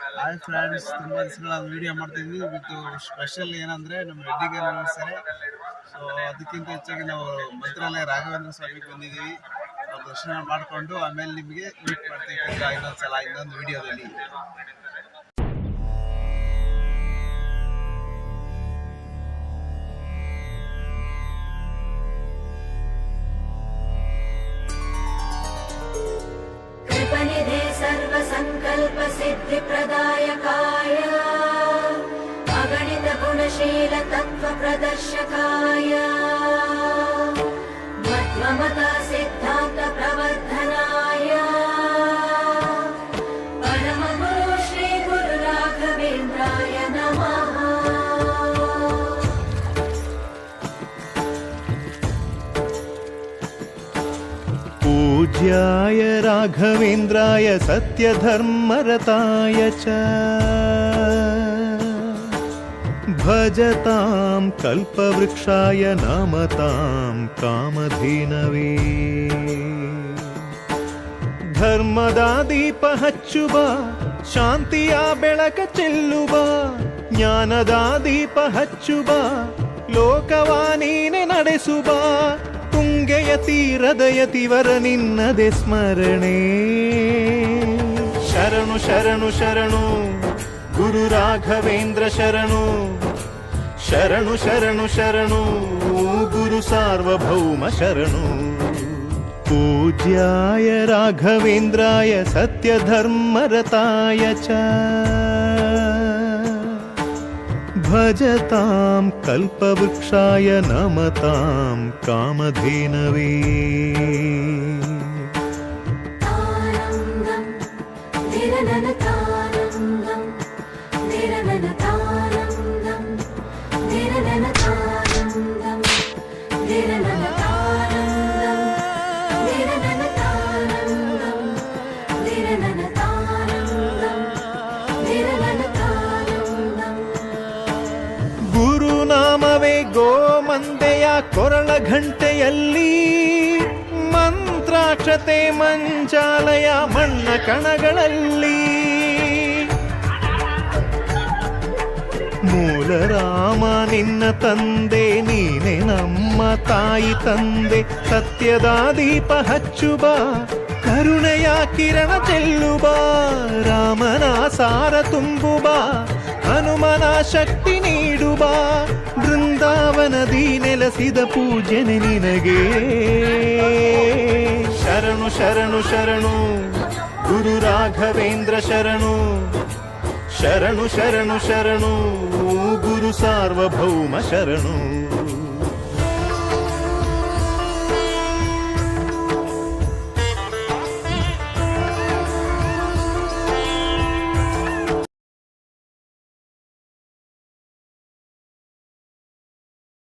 Hi friends ತುಂಬ ದಿವಸಗಳ video ಮಾಡ್ತಿದ್ವಿ. ವಿತ್ ಸ್ಪೆಷಲ್ ಏನಂದ್ರೆ ನಮ್ಮ ವೆಡ್ಡಿಂಗ್ ಆನಿವರ್ಸರಿ ಸೊ ಅದಕ್ಕಿಂತ ಹೆಚ್ಚಾಗಿ ನಾವು ಮಂತ್ರಾಲಯ ರಾಘವೇಂದ್ರ ಸ್ವಾಮಿಗೆ ಬಂದಿದ್ದೀವಿ. ಅವ್ರ ದರ್ಶನ ಮಾಡಿಕೊಂಡು ಆಮೇಲೆ ನಿಮಗೆ ಮೀಟ್ ಮಾಡ್ತೀವಿ. ಇನ್ನೊಂದು ಸಲ ಇನ್ನೊಂದು ವಿಡಿಯೋದಲ್ಲಿ अगणितगुणशील तत्त्वप्रदर्शकाय मध्वमता सिद्धान्तप्रवर्धनाय परमगुरु श्रीगुरुराघवेन्द्राय नमः। पूज्याय राघवेन्द्राय सत्यधर्मरताय च भजतां कल्पवृक्षाय नमतां कामधेनवे ಧರ್ಮದ ದೀಪ ಹಚ್ಚುವ ಶಾಂತಿಯ ಬೆಳಕ ಚೆಲ್ಲುವ ಜ್ಞಾನದ ದೀಪ ಹಚ್ಚುವ ಲೋಕವ ನೀನೆ ನಡೆಸುವ ತುಂಗೆಯ ತೀರದ ಯತಿವರ ನಿನ್ನದೆ ಸ್ಮರಣೆ ಶರಣು ಶರಣು ಶರಣು గురు రాఘవేంద్ర శరణు. శరణు శరణు శరణు గురు సార్వభౌమ శరణు. పూజ్యాయ రాఘవేంద్రాయ సత్యధర్మరతాయ చ. భజతాం కల్పవృక్షాయ నమతాం కామధేనవే. ఆనందం నిరనతానందం ಗುರುನಾಮವೇ ಗೋಮಂದೆಯ ಕೊರಳ ಘಂಟೆಯಲ್ಲಿ ಮಂತ್ರಾಕ್ಷತೆ ಮಂಚಾಲಯ ಮಣ್ಣ ಕಣಗಳಲ್ಲಿ ಮೂಲ ರಾಮ ನಿನ್ನ ತಂದೆ, ನೀನೆ ನಮ್ಮ ತಾಯಿ ತಂದೆ. ಸತ್ಯದ ದೀಪ ಹಚ್ಚುಬ, ಕರುಣೆಯ ಕಿರಣ ಚೆಲ್ಲುಬ, ರಾಮನ ಸಾರ ತುಂಬುಬ, ಹನುಮನ ಶಕ್ತಿ ನೀಡುಬ. ಬೃಂದಾವನದಿ ನೆಲೆಸಿದ ಪೂಜನೆ ನಿನಗೆ. ಶರಣು ಶರಣು ಶರಣು, ಗುರು ರಾಘವೇಂದ್ರ ಶರಣು. ಶರಣು ಶರಣು ಶರಣು ಗುರು ಸಾರ್ವಭೌಮ ಶರಣು